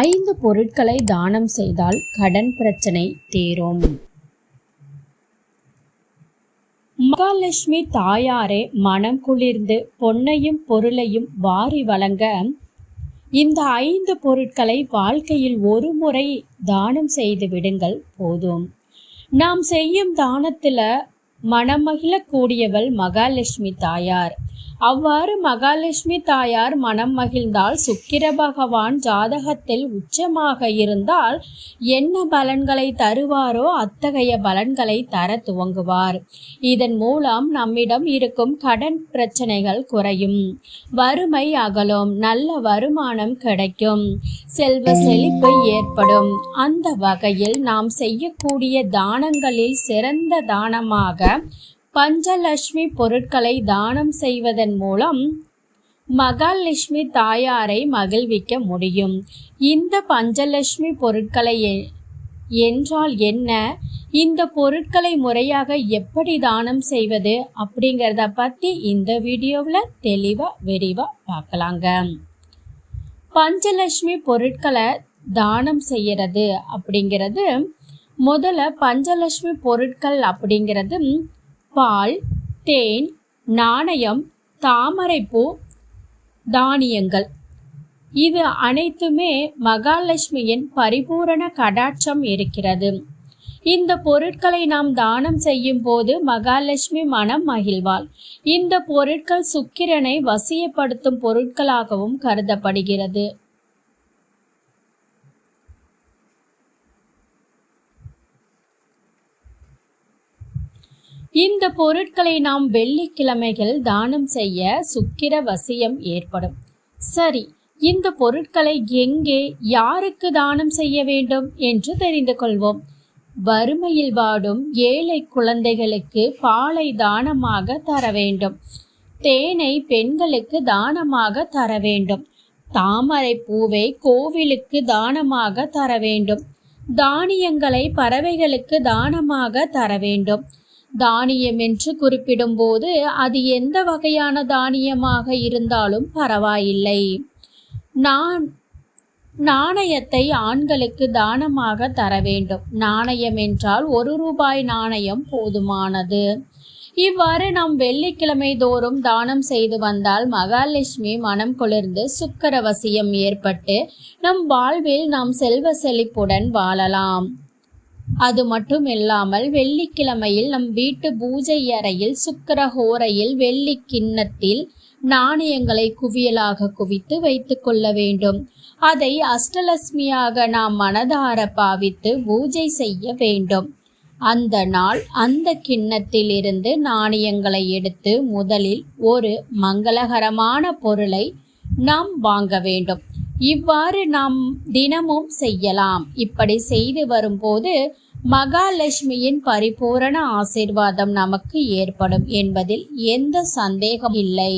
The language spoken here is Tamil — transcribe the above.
ஐந்து பொருட்களை தானம் செய்தால் கடன் பிரச்சனை தீரும். மகாலட்சுமி தாயாரே மனம் குளிர்ந்து பொன்னையும் பொருளையும் வாரி வழங்க இந்த ஐந்து பொருட்களை வாழ்க்கையில் ஒரு முறை தானம் செய்து விடுங்கள் போதும். நாம் செய்யும் தானத்தில் மனமகிழக்கூடியவள் மகாலட்சுமி தாயார். அவ்வாறு மகாலட்சுமி தாயார் மனம் மகிழ்ந்தால் சுக்கிர பகவான் ஜாதகத்தில் உச்சமாக இருந்தால் என்ன பலன்களை தருவாரோ அத்தகைய பலன்களை தர துவங்குவார். இதன் மூலம் நம்மிடம் இருக்கும் கடன் பிரச்சனைகள் குறையும். வறுமை அகலும் நல்ல வருமானம் கிடைக்கும். செல்வ செழிப்பு ஏற்படும். அந்த வகையில் நாம் செய்யக்கூடிய தானங்களில் சிறந்த தானமாக பஞ்சலட்சுமி பொருட்களை தானம் செய்வதன் மூலம் மகாலட்சுமி தாயாரை மகிழ்விக்க முடியும். இந்த பஞ்சலட்சுமி பொருட்களை என்றால் என்ன? இந்த பொருட்களை முறையாக எப்படி தானம் செய்வது அப்படிங்கிறத பற்றி இந்த வீடியோவில் தெளிவாக விரிவாக பார்க்கலாங்க. பஞ்சலட்சுமி பொருட்களை தானம் செய்கிறது அப்படிங்கிறது முதல்ல பஞ்சலட்சுமி பொருட்கள் அப்படிங்கிறது பால் தேன் நாணயம் தாமரைப்பூ தானியங்கள். இது அனைத்துமே மகாலட்சுமியின் பரிபூரண கடாட்சம் இருக்கிறது. இந்த பொருட்களை நாம் தானம் செய்யும் போது மகாலட்சுமி மனம் மகிழ்வாள். இந்த பொருட்கள் சுக்கிரனை வசியப்படுத்தும் பொருட்களாகவும் கருதப்படுகிறது. இந்த பொருட்களை நாம் வெள்ளிக்கிழமைகள் தானம் செய்ய சுக்கிர வசியம் ஏற்படும். சரி இந்த பொருட்களை எங்கே யாருக்கு தானம் செய்ய வேண்டும் என்று தெரிந்து கொள்வோம். வறுமையில் வாடும் ஏழை குழந்தைகளுக்கு பாலை தானமாக தர வேண்டும். தேனை பெண்களுக்கு தானமாக தர வேண்டும். தாமரை பூவை கோவிலுக்கு தானமாக தர வேண்டும். தானியங்களை பறவைகளுக்கு தானமாக தர வேண்டும். தானியம் என்று குறிப்பிடும்போது அது எந்த வகையான தானியமாக இருந்தாலும் பரவாயில்லை. நான் நாணயத்தை ஆண்களுக்கு தானமாக தர வேண்டும். நாணயம் என்றால் ஒரு ரூபாய் நாணயம் போதுமானது. இவ்வாறு நாம் வெள்ளிக்கிழமை தோறும் தானம் செய்து வந்தால் மகாலட்சுமி மனம் குளிர்ந்து சுக்கரவசியம் ஏற்பட்டு நம் வாழ்வில் நாம் செல்வ செழிப்புடன் வாழலாம். அது மட்டும் இல்லாமல் வெள்ளிக்கிழமையில் நம் வீட்டு பூஜை அறையில் சுக்கரஹோரையில் வெள்ளி கிண்ணத்தில் நாணயங்களை குவியலாக குவித்து வைத்து கொள்ள வேண்டும். அதை அஷ்டலட்சுமியாக நாம் மனதார பாவித்து பூஜை செய்ய வேண்டும். அந்த நாள் அந்த கிண்ணத்தில் இருந்து நாணயங்களை எடுத்து முதலில் ஒரு மங்களகரமான பொருளை நாம் வாங்க வேண்டும். இவ்வாறு நாம் தினமும் செய்யலாம். இப்படி செய்து வரும்போது மகாலட்சுமியின் பரிபூரண ஆசிர்வாதம் நமக்கு ஏற்படும் என்பதில் எந்த சந்தேகம் இல்லை.